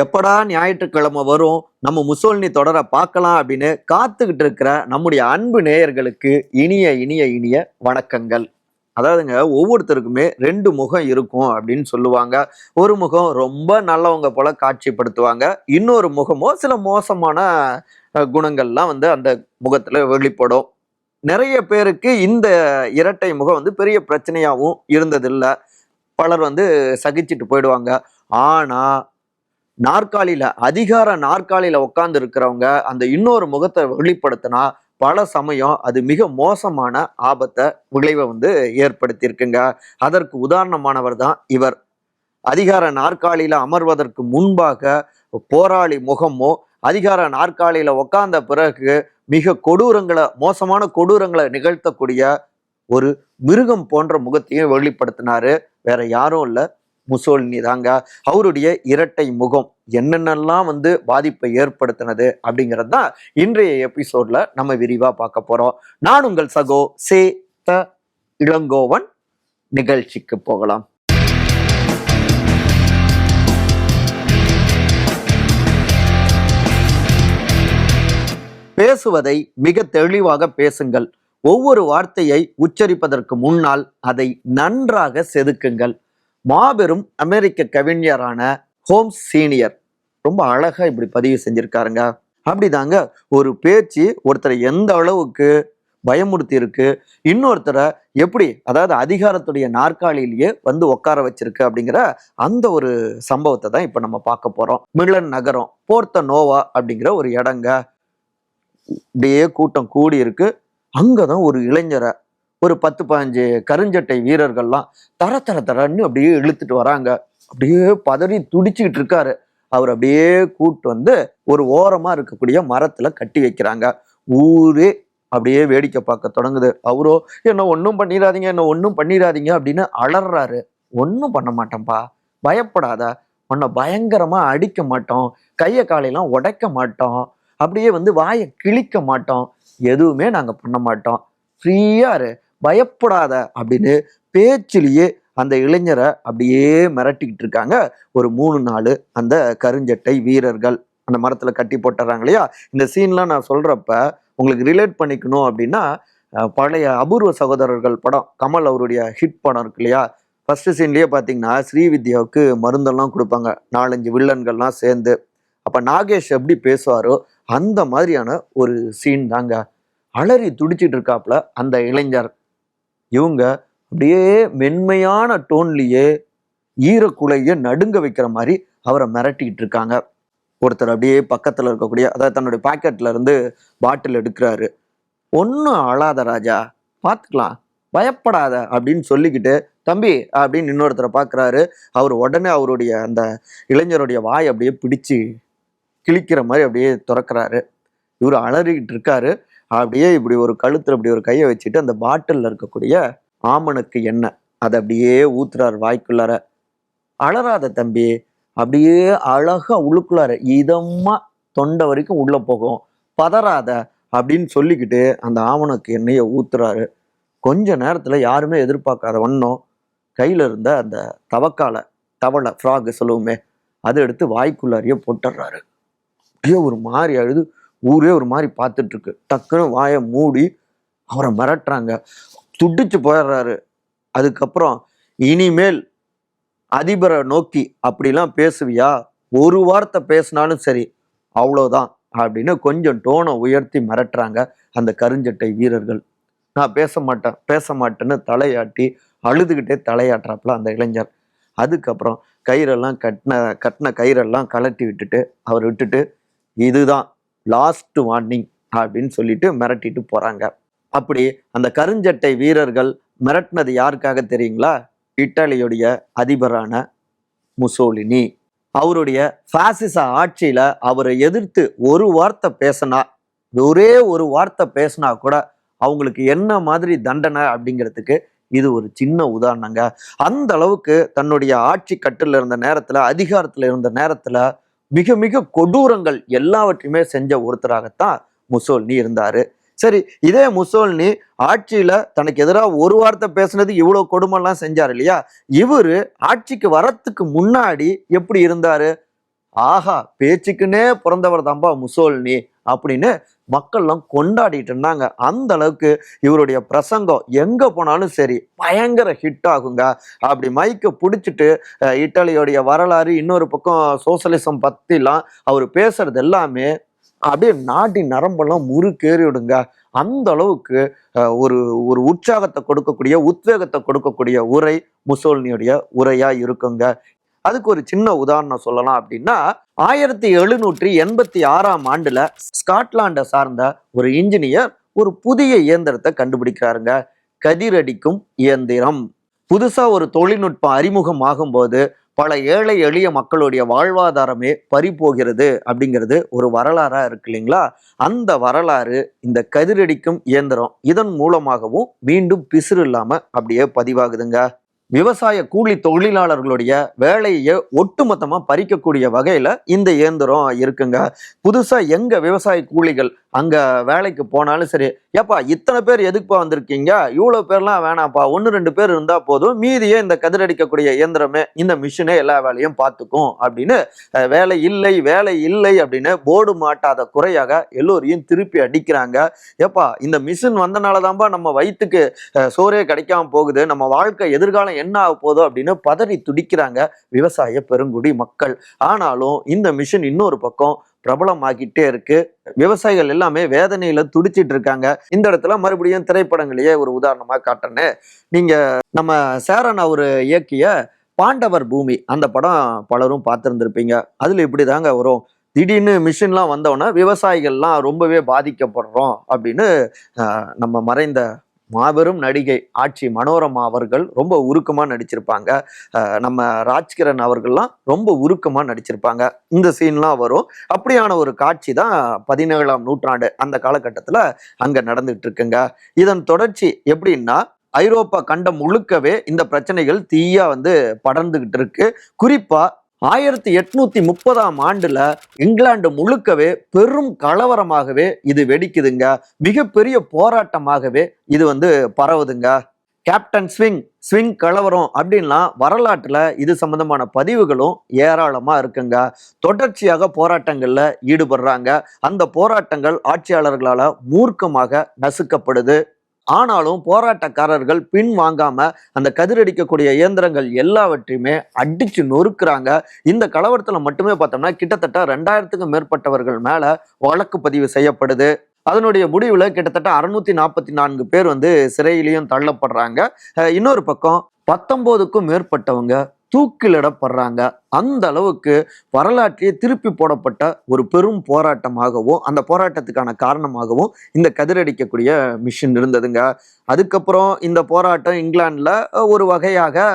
எப்படா ஞாயிற்றுக்கிழமை வரும்? நம்ம முசோல்னி தொடரை பார்க்கலாம் அப்படின்னு காத்துக்கிட்டு இருக்கிற நம்முடைய அன்பு நேயர்களுக்கு இனிய இனிய இனிய வணக்கங்கள். அதாவதுங்க ஒவ்வொருத்தருக்குமே ரெண்டு முகம் இருக்கும் அப்படின்னு சொல்லுவாங்க. ஒரு முகம் ரொம்ப நல்லவங்க போல காட்சிப்படுத்துவாங்க. இன்னொரு முகமோ சில மோசமான குணங்கள்லாம் வந்து அந்த முகத்துல வெளிப்படும். நிறைய பேருக்கு இந்த இரட்டை முகம் வந்து பெரிய பிரச்சனையாகவும் இருந்ததில்லை. பலர் வந்து சகிச்சிட்டு போயிடுவாங்க. ஆனால் நாற்காலியில அதிகார நாற்காலியில உட்கார்ந்து இருக்கிறவங்க அந்த இன்னொரு முகத்தை வெளிப்படுத்தினா பல சமயம் அது மிக மோசமான ஆபத்தை விளைவை வந்து ஏற்படுத்தியிருக்குங்க. அதற்கு உதாரணமானவர் தான் இவர். அதிகார நாற்காலியில அமர்வதற்கு முன்பாக போராளி முகமோ அதிகார நாற்காலியில உட்காந்த பிறகு மிக கொடூரங்களை மோசமான கொடூரங்களை நிகழ்த்தக்கூடிய ஒரு மிருகம் போன்ற முகத்தையும் வெளிப்படுத்தினாரு. வேற யாரும் இல்லை. முசோலினி தாங்க அவருடைய இரட்டை முகம் என்னென்னலாம் வந்து பாதிப்பை ஏற்படுத்தினது அப்படிங்கிறது தான் இன்றைய எபிசோட்ல நம்ம விரிவாக பார்க்க போறோம். நான் உங்கள் சகோ சே த இளங்கோவன். நிகழ்ச்சிக்கு போகலாம். பேசுவதை மிக தெளிவாக பேசுங்கள். ஒவ்வொரு வார்த்தையை உச்சரிப்பதற்கு முன்னால் அதை நன்றாக செதுக்குங்கள். மாபெரும் அமெரிக்க கவிஞரான ஹோம்ஸ் சீனியர். ரொம்ப அழகா இப்படி பதிவு செஞ்சிருக்காருங்க. அப்படிதாங்க ஒரு பேச்சு ஒருத்தரை எந்த அளவுக்கு பயமுறுத்தி இருக்கு இன்னொருத்தரை எப்படி அதாவது அதிகாரத்துடைய நாற்காலியிலேயே வந்து உட்கார வச்சிருக்கு அப்படிங்கிற அந்த ஒரு சம்பவத்தை தான் இப்போ நம்ம பார்க்க போறோம். மிலன் நகரம் போர்த்த நோவா அப்படிங்கிற ஒரு இடங்க. இப்படியே கூட்டம் கூடி இருக்கு அங்கதான் ஒரு இளைஞரை ஒரு பத்து பதினஞ்சு கருஞ்சட்டை வீரர்கள்லாம் தர தர தரன்னு அப்படியே இழுத்துட்டு வராங்க. அப்படியே பதறி துடிச்சுக்கிட்டு இருக்காரு. அவர் அப்படியே கூட்டு வந்து ஒரு ஓரமா இருக்கக்கூடிய மரத்துல கட்டி வைக்கிறாங்க. ஊரே அப்படியே வேடிக்கை பார்க்க தொடங்குது. அவரோ என்ன ஒன்றும் பண்ணிடாதீங்க என்ன ஒன்றும் பண்ணிடாதீங்க அப்படின்னு அலறாரு. ஒன்றும் பண்ண மாட்டேன்ப்பா பயப்படாத. உன்னை பயங்கரமா அடிக்க மாட்டோம். கையை காலையெல்லாம் உடைக்க மாட்டோம். அப்படியே வந்து வாயை கிழிக்க மாட்டோம். எதுவுமே நாங்கள் பண்ண மாட்டோம். ஃப்ரீயாக இரு. பயப்படாத அப்படின்னு பேச்சிலேயே அந்த இளைஞரை அப்படியே மிரட்டிக்கிட்டு இருக்காங்க. ஒரு மூணு நாலு அந்த கருஞ்சட்டை வீரர்கள் அந்த மரத்தில் கட்டி போட்டுறாங்க இல்லையா? இந்த சீன்லாம் நான் சொல்கிறப்ப உங்களுக்கு ரிலேட் பண்ணிக்கணும் அப்படின்னா பழைய அபூர்வ சகோதரர்கள் படம் கமல் அவருடைய ஹிட் படம் இருக்கு இல்லையா? ஃபஸ்ட்டு சீன்லேயே பார்த்தீங்கன்னா ஸ்ரீவித்யாவுக்கு மருந்தெல்லாம் கொடுப்பாங்க. நாலஞ்சு வில்லன்கள்லாம் சேர்ந்து. அப்போ நாகேஷ் எப்படி பேசுவாரோ அந்த மாதிரியான ஒரு சீன் தாங்க. அலறி துடிச்சிட்டு இருக்காப்புல அந்த இளைஞர். இவங்க அப்படியே மென்மையான டோன்லேயே ஈரக்குலைய நடுங்க வைக்கிற மாதிரி அவரை மிரட்டிக்கிட்டு இருக்காங்க. ஒருத்தர் அப்படியே பக்கத்தில் இருக்கக்கூடிய அதாவது தன்னுடைய பாக்கெட்ல இருந்து பாட்டில் எடுக்கிறாரு. ஒன்றும் அழாத ராஜா பார்த்துக்கலாம் பயப்படாத அப்படின்னு சொல்லிக்கிட்டு தம்பி அப்படின்னு இன்னொருத்தரை பார்க்குறாரு அவர் உடனே அவருடைய அந்த இளைஞருடைய வாய் அப்படியே பிடிச்சு கிழிக்கிற மாதிரி அப்படியே திறக்கிறாரு. இவர் அலறிக்கிட்டு இருக்காரு. அப்படியே இப்படி ஒரு கழுத்தில் இப்படி ஒரு கையை வச்சுட்டு அந்த பாட்டிலில் இருக்கக்கூடிய ஆமனுக்கு எண்ணெய். அதை அப்படியே ஊத்துறாரு வாய்க்குள்ளார. அழறாத தம்பி அப்படியே அழகா உழுக்குள்ளார இதமா தொண்டை வரைக்கும் உள்ள போகும். பதறாத அப்படின்னு சொல்லிக்கிட்டு அந்த ஆவணக்கு எண்ணெயை ஊத்துறாரு. கொஞ்ச நேரத்துல யாருமே எதிர்பார்க்காத வண்ணம் கையில இருந்த அந்த தவக்கால தவளை ஃப்ராக் சொல்லுவோமே அதை எடுத்து வாய்க்குள்ளாரியே போட்டுடுறாரு. அப்படியே ஒரு மாதிரி அழுது ஊரே ஒரு மாதிரி பார்த்துட்டு இருக்கு டக்குன்னு வாயை மூடி அவரை மிரட்டுறாங்க. துடிச்சு போயிடுறாரு. அதுக்கப்புறம் இனிமேல் அதிபரை நோக்கி அப்படிலாம் பேசுவியா? ஒரு வார்த்தை பேசினாலும் சரி அவ்வளோதான் அப்படின்னு கொஞ்சம் டோனை உயர்த்தி மிரட்டுறாங்க அந்த கருஞ்சட்டை வீரர்கள். நான் பேச மாட்டேன் பேச மாட்டேன்னு தலையாட்டி அழுதுகிட்டே தலையாட்டுறாப்புல அந்த இளைஞர். அதுக்கப்புறம் கயிறெல்லாம் கட்டின கட்டின கயிறெல்லாம் கலட்டி விட்டுட்டு அவர் விட்டுட்டு இதுதான் லாஸ்ட் வார்னிங் அப்படின்னு சொல்லிட்டு மிரட்டிட்டு போறாங்க. அப்படி அந்த கருஞ்சட்டை வீரர்கள் மிரட்டினது யாருக்காக தெரியுங்களா? இட்டாலியுடைய அதிபரான முசோலினி. அவருடைய ஃபாசிச ஆட்சியில அவரை எதிர்த்து ஒரு வார்த்தை பேசினா ஒரே ஒரு வார்த்தை பேசினா கூட அவங்களுக்கு என்ன மாதிரி தண்டனை அப்படிங்கிறதுக்கு இது ஒரு சின்ன உதாரணங்க. அந்த அளவுக்கு தன்னுடைய ஆட்சி கட்டில் இருந்த நேரத்துல அதிகாரத்துல இருந்த நேரத்துல மிக மிக கொடூரங்கள் எல்லாவற்றையுமே செஞ்ச ஒருத்தராகத்தான் முசோல்னி இருந்தார். சரி இதே முசோல்னி ஆட்சியில் தனக்கு எதிராக ஒரு வார்த்தை பேசுனது இவ்வளோ கொடுமைலாம் செஞ்சார் இல்லையா? இவர் ஆட்சிக்கு வரத்துக்கு முன்னாடி எப்படி இருந்தார்? ஆஹா பேச்சுக்குன்னே பிறந்தவர் தான்பா முசோல்னி அப்படின்னு மக்கள்லாம் கொண்டாடிட்டு இருந்தாங்க அந்த அளவுக்கு இவருடைய பிரசங்கம் எங்க போனாலும் சரி பயங்கர ஹிட் ஆகுங்க. அப்படி மைக்கை பிடிச்சிட்டு இட்டாலியோடைய வரலாறு இன்னொரு பக்கம் சோசலிசம் பத்திலாம் அவர் பேசுறது எல்லாமே அப்படியே நாட்டின் நரம்பெல்லாம் முறுக்கேறி விடுங்க அந்த அளவுக்கு ஒரு ஒரு உற்சாகத்தை கொடுக்கக்கூடிய உத்வேகத்தை கொடுக்கக்கூடிய உரை முசோல்னியுடைய உரையா இருக்குங்க. அதுக்கு ஒரு சின்ன உதாரணம் சொல்லலாம் அப்படின்னா ஆயிரத்தி எழுநூற்றி எண்பத்தி ஆறாம் ஆண்டுல ஸ்காட்லாண்டை சார்ந்த ஒரு இன்ஜினியர் ஒரு புதிய இயந்திரத்தை கண்டுபிடிக்கிறாருங்க. கதிரடிக்கும் இயந்திரம். புதுசா ஒரு தொழில்நுட்பம் அறிமுகமாகும் போது பல ஏழை எளிய மக்களுடைய வாழ்வாதாரமே பறிபோகிறது அப்படிங்கிறது ஒரு வரலாறா இருக்கு இல்லைங்களா? அந்த வரலாறு இந்த கதிரடிக்கும் இயந்திரம் இதன் மூலமாகவும் மீண்டும் பிசுறு இல்லாம அப்படியே பதிவாகுதுங்க. விவசாய கூலி தொழிலாளர்களுடைய வேலையை ஒட்டுமொத்தமா பறிக்கக்கூடிய வகையில இந்த இயந்திரம் இருக்குங்க. புதுசா எங்க விவசாய கூலிகள் அங்க வேலைக்கு போனாலும் சரி ஏப்பா இத்தனை பேர் எதுக்குப்பா வந்திருக்கீங்க? இவ்வளவு பேர்லாம் வேணாம்ப்பா. ஒன்று ரெண்டு பேர் இருந்தா போதும். மீதியே இந்த கதிரடிக்கக்கூடிய இயந்திரமே இந்த மிஷினே எல்லா வேலையும் பார்த்துக்கும் அப்படின்னு வேலை இல்லை வேலை இல்லை அப்படின்னு போர்டு மாட்டாத குறையாக எல்லோரையும் திருப்பி அடிக்கிறாங்க. ஏப்பா இந்த மிஷின் வந்தனால தான்ப்பா நம்ம வயிற்றுக்கு சோறே கிடைக்காம போகுது. நம்ம வாழ்க்கை எதிர்காலம் என்ன ஆக போதோ அப்படின்னு பதறி துடிக்கிறாங்க விவசாய பெருங்குடி மக்கள். ஆனாலும் இந்த மிஷின் இன்னொரு பக்கம் பிரபலமாகிட்டே இருக்கு. விவசாயிகள் எல்லாமே வேதனையில துடிச்சிட்டு இருக்காங்க. இந்த இடத்துல மறுபடியும் திரைப்படங்களையே ஒரு உதாரணமா காட்டுறேன்னு நீங்க நம்ம சேரன் அவர் இயக்கிய பாண்டவர் பூமி அந்த படம் பலரும் பார்த்துருந்துருப்பீங்க. அதுல இப்படி தாங்க வரும். திடீர்னு மிஷின்லாம் வந்தோடனே விவசாயிகள்லாம் ரொம்பவே பாதிக்கப்படுறோம் அப்படின்னு நம்ம மறைந்த மாபெரும் நடிகை ஆட்சி மனோரமா அவர்கள் ரொம்ப உருக்கமாக நடிச்சிருப்பாங்க. நம்ம ராஜ்கிரண் அவர்கள்லாம் ரொம்ப உருக்கமாக நடிச்சிருப்பாங்க. இந்த சீன்லாம் வரும். அப்படியான ஒரு காட்சி தான் பதினேழாம் நூற்றாண்டு அந்த காலகட்டத்தில் அங்கே நடந்துட்டு இருக்குங்க இதன் தொடர்ச்சி எப்படின்னா ஐரோப்பா கண்டம் முழுக்கவே இந்த பிரச்சனைகள் தீயா வந்து படர்ந்துகிட்டு இருக்கு குறிப்பா ஆயிரத்தி எட்நூத்தி முப்பதாம் ஆண்டுல இங்கிலாந்து முழுக்கவே பெரும் கலவரமாகவே இது வெடிக்குதுங்க. மிகப்பெரிய போராட்டமாகவே இது வந்து பரவுதுங்க. கேப்டன் ஸ்விங் ஸ்விங் கலவரம் அப்படின்லாம் வரலாற்றுல இது சம்பந்தமான பதிவுகளும் ஏராளமா இருக்குங்க. தொடர்ச்சியாக போராட்டங்கள்ல ஈடுபடுறாங்க. அந்த போராட்டங்கள் ஆட்சியாளர்களால மூர்க்கமாக நசுக்கப்படுது. ஆனாலும் போராட்டக்காரர்கள் பின் வாங்காம அந்த கதிரடிக்கக்கூடிய இயந்திரங்கள் எல்லாவற்றையுமே அடிச்சு நொறுக்குறாங்க. இந்த கலவரத்துல மட்டுமே பார்த்தோம்னா கிட்டத்தட்ட ரெண்டாயிரத்துக்கும் மேற்பட்டவர்கள் மேல வழக்கு பதிவு செய்யப்படுது. அதனுடைய முடிவுல கிட்டத்தட்ட அறுநூத்தி நாற்பத்தி நான்கு பேர் வந்து சிறையிலையும் தள்ளப்படுறாங்க. இன்னொரு பக்கம் பத்தொன்பதுக்கும் மேற்பட்டவங்க தூக்கிலிடப்படுறாங்க. அந்த அளவுக்கு வரலாற்றையே திருப்பி போடப்பட்ட ஒரு பெரும் போராட்டமாகவும் அந்த போராட்டத்துக்கான காரணமாகவும் இந்த கதிரடிக்கக்கூடிய மிஷின் இருந்ததுங்க. அதுக்கப்புறம் இந்த போராட்டம் இங்கிலாந்தில் ஒரு வகையாக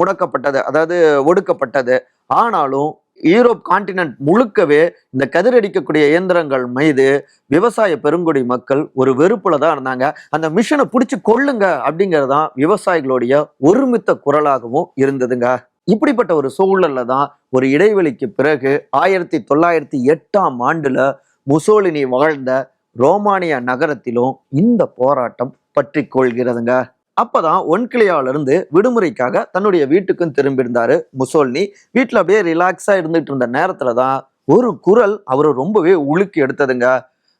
முடக்கப்பட்டது அதாவது ஒடுக்கப்பட்டது. ஆனாலும் யூரோப் காண்டினென்ட் முழுக்கவே இந்த கதிரடிக்கக்கூடிய இயந்திரங்கள் மீது விவசாய பெருங்குடி மக்கள் ஒரு வெறுப்புல தான் இருந்தாங்க. அந்த மிஷினை பிடிச்சி கொள்ளுங்க அப்படிங்கிறது தான் விவசாயிகளுடைய ஒருமித்த குரலாகவும் இருந்ததுங்க. இப்படிப்பட்ட ஒரு சூழல்ல தான் ஒரு இடைவெளிக்கு பிறகு ஆயிரத்தி தொள்ளாயிரத்தி எட்டாம் ஆண்டுல முசோலினி வாழ்ந்த ரோமானிய நகரத்திலும் இந்த போராட்டம் பற்றி கொள்கிறதுங்க. அப்பதான் ஒன்கிளியாவிலிருந்து விடுமுறைக்காக தன்னுடைய வீட்டுக்கும் திரும்பியிருந்தாரு முசோல்னி. வீட்டில் அப்படியே ரிலாக்ஸா இருந்துட்டு இருந்த நேரத்துல தான் ஒரு குரல் அவரை ரொம்பவே உழுக்கி எடுத்ததுங்க.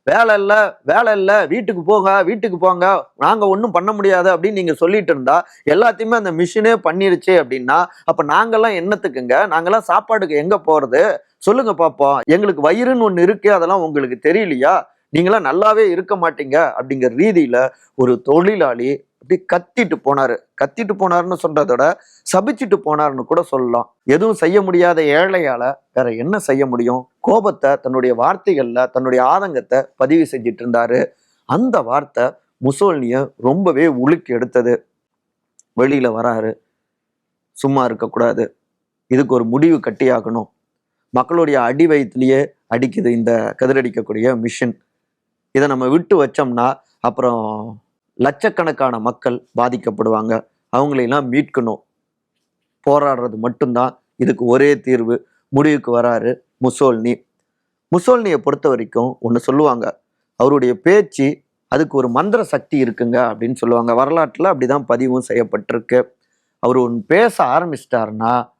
வேலை இல்லை வேலை இல்லை வீட்டுக்கு போங்க வீட்டுக்கு போங்க நாங்கள் ஒன்றும் பண்ண முடியாது அப்படின்னு நீங்கள் சொல்லிட்டு இருந்தா எல்லாத்தையுமே அந்த மிஷினே பண்ணிருச்சு அப்படின்னா அப்போ நாங்கள்லாம் என்னத்துக்குங்க? நாங்கள்லாம் சாப்பாடுக்கு எங்கே போகிறது சொல்லுங்க பார்ப்போம் எங்களுக்கு வயிறுன்னு ஒன்று இருக்கு அதெல்லாம் உங்களுக்கு தெரியலையா? நீங்களாம் நல்லாவே இருக்க மாட்டீங்க அப்படிங்கிற ரீதியில் ஒரு தொழிலாளி அப்படி கத்திட்டு போனாரு. கத்திட்டு போனாருன்னு சொல்றதோட சபிச்சிட்டு போனாருன்னு கூட சொல்லலாம். எதுவும் செய்ய முடியாத ஏழையால வேற என்ன செய்ய முடியும்? கோபத்தை தன்னுடைய வார்த்தைகள்ல தன்னுடைய ஆதங்கத்தை பதிவு செஞ்சிட்டு இருந்தாரு. அந்த வார்த்தை முசோல்னிய ரொம்பவே உழுக்கி எடுத்தது. வெளியில வராரு. சும்மா இருக்கக்கூடாது இதுக்கு ஒரு முடிவு கட்டியாகணும். மக்களுடைய அடி வயிற்றுலயே அடிக்குது இந்த கதிரடிக்கக்கூடிய மிஷின். இதை நம்ம விட்டு வச்சோம்னா அப்புறம் லட்சக்கணக்கான மக்கள் பாதிக்கப்படுவாங்க. அவங்களையெல்லாம் மீட்கணும். போராடுறது மட்டும்தான். இதுக்கு ஒரே தீர்வு. முடிவுக்கு வராரு முசோல்னி. முசோல்னியை பொறுத்த வரைக்கும் ஒன்று சொல்லுவாங்க. அவருடைய பேச்சு அதுக்கு ஒரு மந்திர சக்தி இருக்குங்க அப்படின்னு சொல்லுவாங்க. வரலாற்றில் அப்படிதான் பதிவும் செய்யப்பட்டிருக்கு. அவர் ஒன்று பேச ஆரம்பிச்சிட்டாருன்னா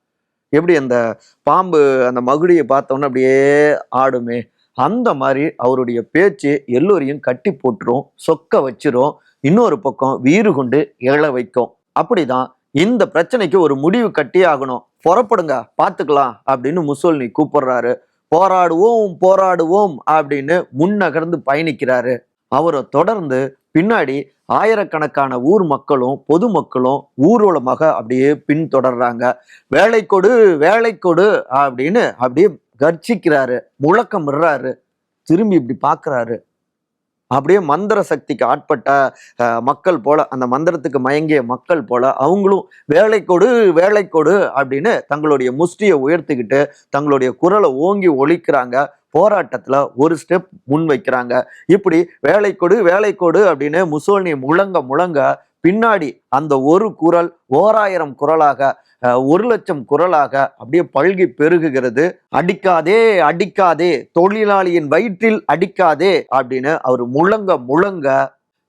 எப்படி அந்த பாம்பு அந்த மகுடியை பார்த்தோன்னே அப்படியே ஆடுமே. அந்த மாதிரி அவருடைய பேச்சு எல்லோரையும் கட்டி போட்டுரும் சொக்க வச்சிரும். இன்னொரு பக்கம் வீறு கொண்டு எழ வைக்கும். அப்படிதான் இந்த பிரச்சனைக்கு ஒரு முடிவு கட்டி ஆகணும். புறப்படுங்க பார்த்துக்கலாம் அப்படின்னு முசோல்னி கூப்பிடுறாரு. போராடுவோம் போராடுவோம் அப்படின்னு முன்னகர்ந்து பயணிக்கிறாரு. அவரை தொடர்ந்து பின்னாடி ஆயிரக்கணக்கான ஊர் மக்களும் பொதுமக்களும் ஊர்வலமாக அப்படியே பின்தொடர்றாங்க. வேலை கொடு வேலை கொடு அப்படின்னு அப்படியே கர்ச்சிக்கிறாரு முழக்கம் விடுறாரு திரும்பி இப்படி பார்க்குறாரு அப்படியே மந்திர சக்திக்கு ஆட்பட்ட மக்கள் போல அந்த மந்திரத்துக்கு மயங்கிய மக்கள் போல அவங்களும் வேலை கொடு வேலை கொடு அப்படின்னு தங்களுடைய முஷ்டியை உயர்த்திக்கிட்டு தங்களுடைய குரலை ஓங்கி ஒழிக்கிறாங்க. போராட்டத்தில் ஒரு ஸ்டெப் முன் வைக்கிறாங்க. இப்படி வேலை கொடு வேலை கொடு அப்படின்னு முசோலினி முழங்க முழங்க பின்னாடி அந்த ஒரு குரல் ஓராயிரம் குரலாக ஒரு லட்சம் குரலாக அப்படியே பல்கி பெருகுகிறது. அடிக்காதே அடிக்காதே தொழிலாளியின் வயிற்றில் அடிக்காதே அப்படின்னு அவர் முழங்க முழங்க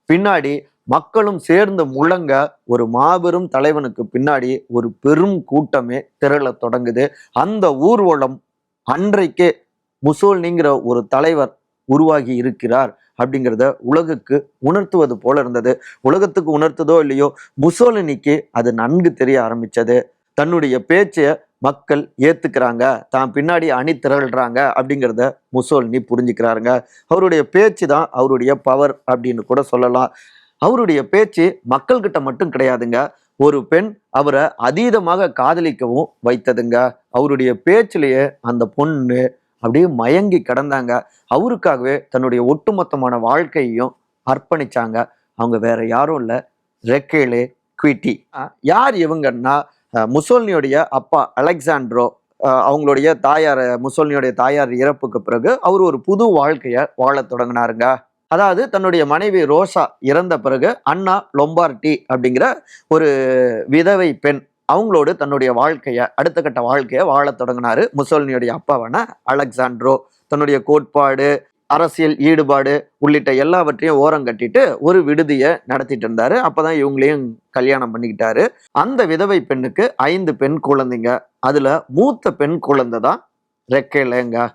பின்னாடி மக்களும் சேர்ந்து முழங்க ஒரு மாபெரும் தலைவனுக்கு பின்னாடி ஒரு பெரும் கூட்டமே திரளத் தொடங்குது. அந்த ஊர்வலம் அன்றைக்கு முசோல்னிங்கிற ஒரு தலைவர் உருவாகி இருக்கிறார். அப்படிங்கிறத உலகுக்கு உணர்த்துவது போல இருந்தது. உலகத்துக்கு உணர்த்ததோ இல்லையோ முசோலினிக்கு அது நன்கு தெரிய ஆரம்பித்தது தன்னுடைய பேச்சை மக்கள் ஏத்துக்கிறாங்க. தான் பின்னாடி அணி திரள்றாங்க அப்படிங்கிறத முசோலினி புரிஞ்சுக்கிறாருங்க. அவருடைய பேச்சு தான் அவருடைய பவர் அப்படின்னு கூட சொல்லலாம். அவருடைய பேச்சு மக்கள்கிட்ட மட்டும் கிடையாதுங்க. ஒரு பெண் அவரை அதீதமாக காதலிக்கவும் வைத்ததுங்க. அவருடைய பேச்சிலேயே அந்த பொண்ணு அப்படியே மயங்கி கிடந்தாங்க. அவருக்காகவே தன்னுடைய ஒட்டுமொத்தமான வாழ்க்கையையும் அர்ப்பணிச்சாங்க. அவங்க வேற யாரும் இல்லை. ரெக்கேலே குவிட்டி யார் இவங்கன்னா? முசோல்னியுடைய அப்பா அலெக்சாண்ட்ரோ அவங்களுடைய தாயார் முசோல்னியுடைய தாயார் இறப்புக்கு பிறகு அவர் ஒரு புது வாழ்க்கையை வாழத் தொடங்கினாருங்க. அதாவது தன்னுடைய மனைவி ரோசா இறந்த பிறகு அண்ணா லொம்பார்டி அப்படிங்கிற ஒரு விதவை பெண் அவங்களோடு தன்னுடைய வாழ்க்கையை அடுத்த கட்ட வாழ்க்கையை வாழத் தொடங்கினாரு. முசோலினியுடைய அப்பாவான அலெக்சாண்ட்ரோ. தன்னுடைய கோட்பாடு அரசியல் ஈடுபாடு உள்ளிட்ட எல்லாவற்றையும் ஓரம் கட்டிட்டு ஒரு விடுதியை நடத்திட்டு இருந்தாரு. அப்பதான் இவங்களையும் கல்யாணம் பண்ணிக்கிட்டாரு. அந்த விதவை பெண்ணுக்கு ஐந்து பெண் குழந்தைங்க. அதுல மூத்த பெண் குழந்தை தான் ரெக்கையிலங்க.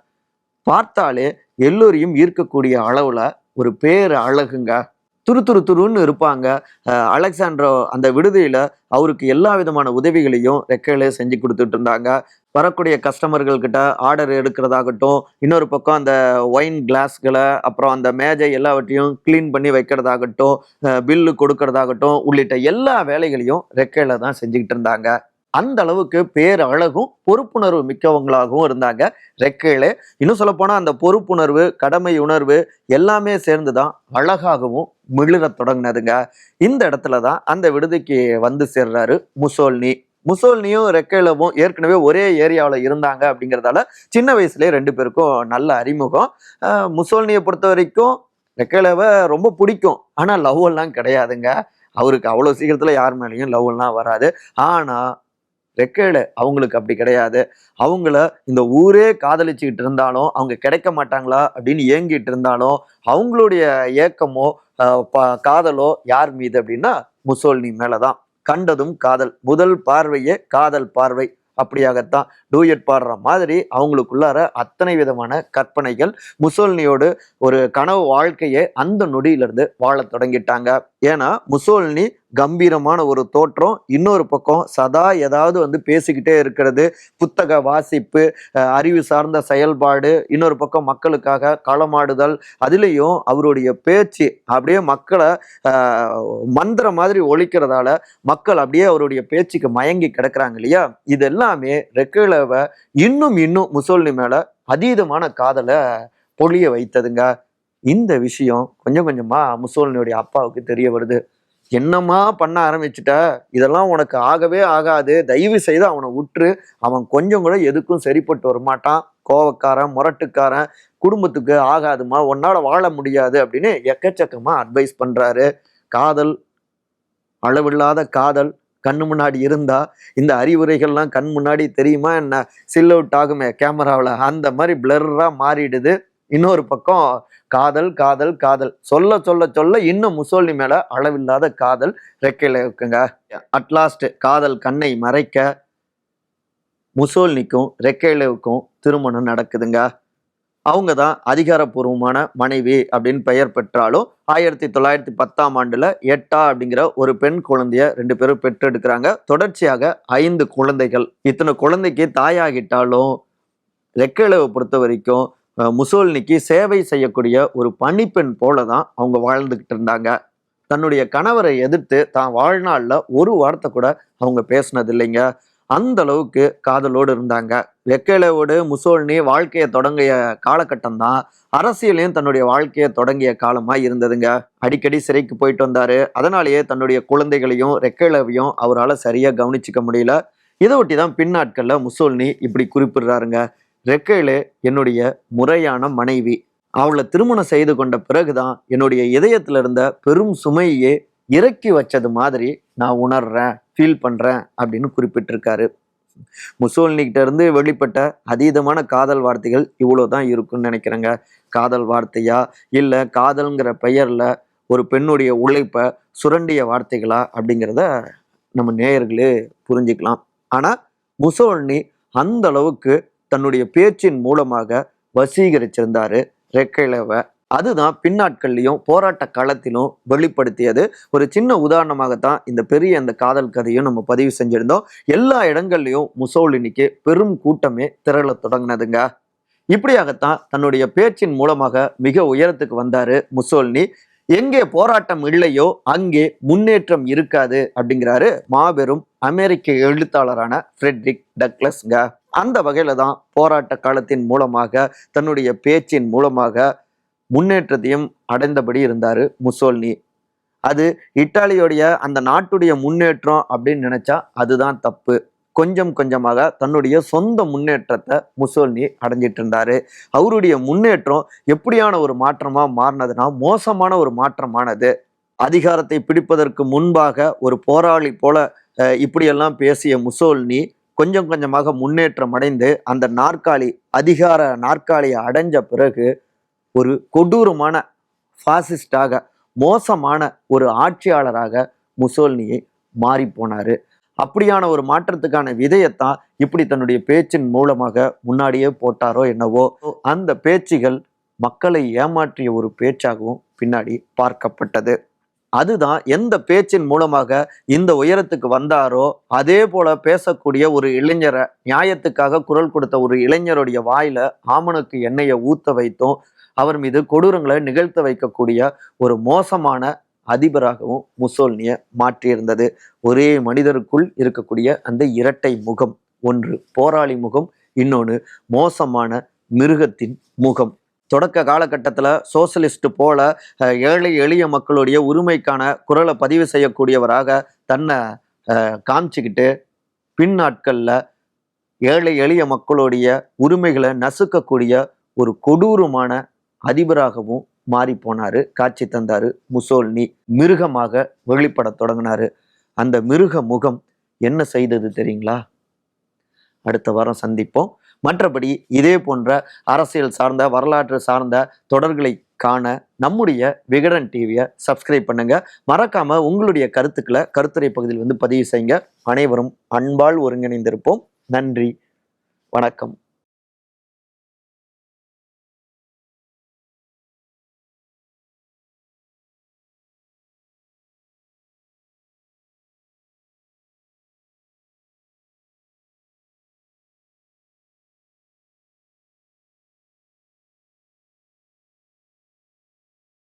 பார்த்தாலே எல்லோரையும் ஈர்க்கக்கூடிய அளவுல ஒரு பேர் அழகுங்க துரு துரு துருன்னு இருப்பாங்க அலெக்சாண்ட்ரோ அந்த விடுதியில் அவருக்கு எல்லா விதமான உதவிகளையும் ரெக்கையிலே செஞ்சு கொடுத்துட்டு இருந்தாங்க. வரக்கூடிய கஸ்டமர்கள் கிட்ட ஆர்டர் எடுக்கிறதாகட்டும் இன்னொரு பக்கம் அந்த ஒயின் கிளாஸ்களை அப்புறம் அந்த மேஜை எல்லாவற்றையும் க்ளீன் பண்ணி வைக்கிறதாகட்டும் பில்லு கொடுக்கறதாகட்டும் உள்ளிட்ட எல்லா வேலைகளையும் ரெக்கையில் தான் செஞ்சுக்கிட்டு இருந்தாங்க. அந்த அளவுக்கு பேர் அழகும் பொறுப்புணர்வு மிக்கவங்களாகவும் இருந்தாங்க. ரெக்கையிலே இன்னும் சொல்லப்போனால் அந்த பொறுப்புணர்வு கடமை உணர்வு எல்லாமே சேர்ந்து தான் அழகாகவும் மிளிரத் தொடங்கினதுங்க. இந்த இடத்துல தான் அந்த விடுதிக்கு வந்து சேர்றாரு முசோல்னி. முசோல்னியும் ரெக்கையிலவும் ஏற்கனவே ஒரே ஏரியாவில் இருந்தாங்க அப்படிங்கிறதால சின்ன வயசுலேயே ரெண்டு பேருக்கும் நல்ல அறிமுகம். முசோல்னியை பொறுத்த வரைக்கும் ரெக்கையிலவை ரொம்ப பிடிக்கும். ஆனால் லவ் எல்லாம் கிடையாதுங்க. அவருக்கு அவ்வளோ சீக்கிரத்தில் யார் மேலேயும் லவ் எல்லாம் வராது. ஆனால் ரெக்கையில அவங்களுக்கு அப்படி கிடையாது. அவங்கள இந்த ஊரே காதலிச்சுக்கிட்டு இருந்தாலும் அவங்க கிடைக்க மாட்டாங்களா அப்படின்னு ஏங்கிட்டு இருந்தாலும் அவங்களுடைய ஏக்கமோ ப- காதலோ யார் மீது அப்படின்னா முசோல்னி மேலதான். கண்டதும் காதல். முதல் பார்வையே காதல் பார்வை. அப்படியாகத்தான். டூயட் பாடுற மாதிரி அவங்களுக்குள்ளார அத்தனை விதமான கற்பனைகள் முசோல்னியோடு ஒரு கனவு வாழ்க்கையை அந்த நொடியிலிருந்து வாழத் தொடங்கிட்டாங்க. ஏன்னா முசோல்னி கம்பீரமான ஒரு தோற்றம். இன்னொரு பக்கம் சதா ஏதாவது வந்து பேசிக்கிட்டே இருக்கிறது. புத்தக வாசிப்பு அறிவு சார்ந்த செயல்பாடு இன்னொரு பக்கம் மக்களுக்காக களமாடுதல். அதுலேயும் அவருடைய பேச்சு அப்படியே மக்களை மந்திர மந்திரம் மாதிரி ஒழிக்கிறதால மக்கள் அப்படியே அவருடைய பேச்சுக்கு மயங்கி கிடக்குறாங்க இல்லையா? இது எல்லாமே ரெக்கலவை இன்னும் இன்னும் முசோல்னி மேலே அதீதமான காதலை பொழிய வைத்ததுங்க. இந்த விஷயம் கொஞ்சம் கொஞ்சமாக முசோலினுடைய அப்பாவுக்கு தெரிய வருது. என்னம்மா பண்ண ஆரம்பிச்சிட்ட? இதெல்லாம் உனக்கு ஆகவே ஆகாது. தயவு செய்து அவனை உற்று அவன் கொஞ்சம் கூட எதுக்கும் சரிப்பட்டு வரமாட்டான். கோவக்காரன் முரட்டுக்காரன் குடும்பத்துக்கு ஆகாதுமா? உன்னால வாழ முடியாது அப்படின்னு எக்கச்சக்கமாக அட்வைஸ் பண்ணுறாரு காதல் அளவில்லாத காதல் கண்ணு முன்னாடி இருந்தா இந்த அறிவுரைகள்லாம் கண் முன்னாடி தெரியுமா என்ன? சில் அவுட் ஆகுமே கேமராவில் அந்த மாதிரி பிளர்ரா மாறிடுது. இன்னொரு பக்கம் காதல் காதல் காதல். சொல்ல சொல்ல சொல்ல இன்னும் முசோல்னி மேல அளவில்லாத காதல் ரெக்கையில இருக்குங்க. அட்லாஸ்ட் காதல் கண்ணை மறைக்க முசோல்னிக்கும் ரெக்கையிலவுக்கும் திருமணம் நடக்குதுங்க. அவங்க தான் அதிகாரப்பூர்வமான மனைவி அப்படின்னு பெயர் பெற்றாலும் ஆயிரத்தி தொள்ளாயிரத்தி பத்தாம் ஆண்டுல எட்டா அப்படிங்கிற ஒரு பெண் குழந்தைய ரெண்டு பேரும் பெற்றெடுக்கிறாங்க. தொடர்ச்சியாக ஐந்து குழந்தைகள். இத்தனை குழந்தைக்கு தாயாகிட்டாலும் ரெக்கேலேவை பொறுத்த வரைக்கும் முசோல்னிக்கு சேவை செய்யக்கூடிய ஒரு பணிப்பெண் போல தான் அவங்க வாழ்ந்துக்கிட்டு இருந்தாங்க. தன்னுடைய கணவரை எதிர்த்து தான் வாழ்நாளில் ஒரு வார்த்தை கூட அவங்க பேசினது இல்லைங்க அந்த அளவுக்கு காதலோடு இருந்தாங்க. வெக்கேலவோடு முசோல்னி வாழ்க்கையை தொடங்கிய காலகட்டம் தான் அரசியலையும் தன்னுடைய வாழ்க்கையை தொடங்கிய காலமாக இருந்ததுங்க. அடிக்கடி சிறைக்கு போயிட்டு வந்தார். அதனாலேயே தன்னுடைய குழந்தைகளையும் ரெக்கேலவையும் அவரால் சரியாக கவனிச்சிக்க முடியல. இதை ஒட்டி தான் பின்னாட்களில் முசோல்னி இப்படி குறிப்பிடுறாருங்க. ரெக்கேலே என்னுடைய முறையான மனைவி. அவளை திருமணம் செய்து கொண்ட பிறகுதான் என்னுடைய இதயத்துல இருந்த பெரும் சுமையே இறக்கி வச்சது மாதிரி நான் உணர்றேன் ஃபீல் பண்றேன் அப்படின்னு குறிப்பிட்டிருக்காரு. முசோல்னிகிட்ட இருந்து வெளிப்பட்ட அதீதமான காதல் வார்த்தைகள் இவ்வளவுதான் இருக்கும்னு நினைக்கிறேங்க. காதல் வார்த்தையா? இல்ல காதல்ங்கிற பெயர்ல ஒரு பெண்ணுடைய உழைப்பை சுரண்டிய வார்த்தைகளா? அப்படிங்கிறத நம்ம நேயர்களே புரிஞ்சுக்கலாம். ஆனா முசோல்னி அந்த அளவுக்கு தன்னுடைய பேச்சின் மூலமாக வசீகரிச்சிருந்தாரு ரெக்கைலவை. அதுதான் பின்னாட்கள்லையும் போராட்ட காலத்திலும் வெளிப்படுத்தியது. ஒரு சின்ன உதாரணமாகத்தான் இந்த பெரிய அந்த காதல் கதையும் நம்ம பதிவு செஞ்சிருந்தோம். எல்லா இடங்கள்லையும் முசோலினிக்கு பெரும் கூட்டமே திரள தொடங்கினதுங்க. இப்படியாகத்தான் தன்னுடைய பேச்சின் மூலமாக மிக உயரத்துக்கு வந்தாரு முசோலினி. எங்கே போராட்டம் இல்லையோ அங்கே முன்னேற்றம் இருக்காது அப்படிங்கிறாரு மாபெரும் அமெரிக்க எழுத்தாளரான ஃப்ரெட்ரிக் டக்ளஸ்ங்க. அந்த வகையில் தான் போராட்ட காலத்தின் மூலமாக தன்னுடைய பேச்சின் மூலமாக முன்னேற்றத்தையும் அடைந்தபடி இருந்தார் முசோல்னி. அது இத்தாலியோடைய அந்த நாட்டுடைய முன்னேற்றம் அப்படின்னு நினைச்சா அதுதான் தப்பு. கொஞ்சம் கொஞ்சமாக தன்னுடைய சொந்த முன்னேற்றத்தை முசோல்னி அடைஞ்சிட்டு இருந்தாரு. அவருடைய முன்னேற்றம் எப்படியான ஒரு மாற்றமாக மாறினதுன்னா மோசமான ஒரு மாற்றமானது. அதிகாரத்தை பிடிப்பதற்கு முன்பாக ஒரு போராளி போல இப்படியெல்லாம் பேசிய முசோல்னி கொஞ்சம் கொஞ்சமாக முன்னேற்றம் அடைந்து அந்த நாற்காலி அதிகார நாற்காலியை அடைஞ்ச பிறகு ஒரு கொடூரமான ஃபாசிஸ்டாக மோசமான ஒரு ஆட்சியாளராக முசோல்னியை மாறி போனார். அப்படியான ஒரு மாற்றத்துக்கான விதையத்தான் இப்படி தன்னுடைய பேச்சின் மூலமாக முன்னாடியே போட்டாரோ என்னவோ அந்த பேச்சுகள் மக்களை ஏமாற்றிய ஒரு பேச்சாகவும் பின்னாடி பார்க்கப்பட்டது. அதுதான் எந்த பேச்சின் மூலமாக இந்த உயரத்துக்கு வந்தாரோ அதே போல பேசக்கூடிய ஒரு இளைஞரை நியாயத்துக்காக குரல் கொடுத்த ஒரு இளைஞருடைய வாயில ஆமனுக்கு எண்ணெயை ஊத்த வைத்தும் அவர் மீது கொடூரங்களை நிகழ்த்த வைக்கக்கூடிய ஒரு மோசமான அதிபராகவும் முசோல்னிய மாற்றியிருந்தது. ஒரே மனிதருக்குள் இருக்கக்கூடிய அந்த இரட்டை முகம் ஒன்று போராளி முகம் இன்னொன்று மோசமான மிருகத்தின் முகம். தொடக்க காலகட்டத்தில் சோசலிஸ்ட் போல ஏழை எளிய மக்களுடைய உரிமைக்கான குரலை பதிவு செய்யக்கூடியவராக தன்னை காமிச்சிக்கிட்டு காமிச்சுக்கிட்டு பின் நாட்களில் ஏழை எளிய மக்களுடைய உரிமைகளை நசுக்கக்கூடிய ஒரு கொடூரமான அதிபராகவும் மாறி போனாரு காட்சி தந்தாரு முசோல்னி. மிருகமாக வெளிப்பட தொடங்கினாரு. அந்த மிருக முகம் என்ன செய்தது தெரியுங்களா? அடுத்த வாரம் சந்திப்போம். மற்றபடி இதே போன்ற அரசியல் சார்ந்த வரலாற்று சார்ந்த தொடர்களை காண நம்முடைய விகடன் டிவியை சப்ஸ்கிரைப் பண்ணுங்க. மறக்காம உங்களுடைய கருத்துக்களை கருத்துரை பகுதியில் வந்து பதிவு செய்யுங்க. அனைவரும் அன்பால் ஒருங்கிணைந்திருப்போம். நன்றி. வணக்கம்.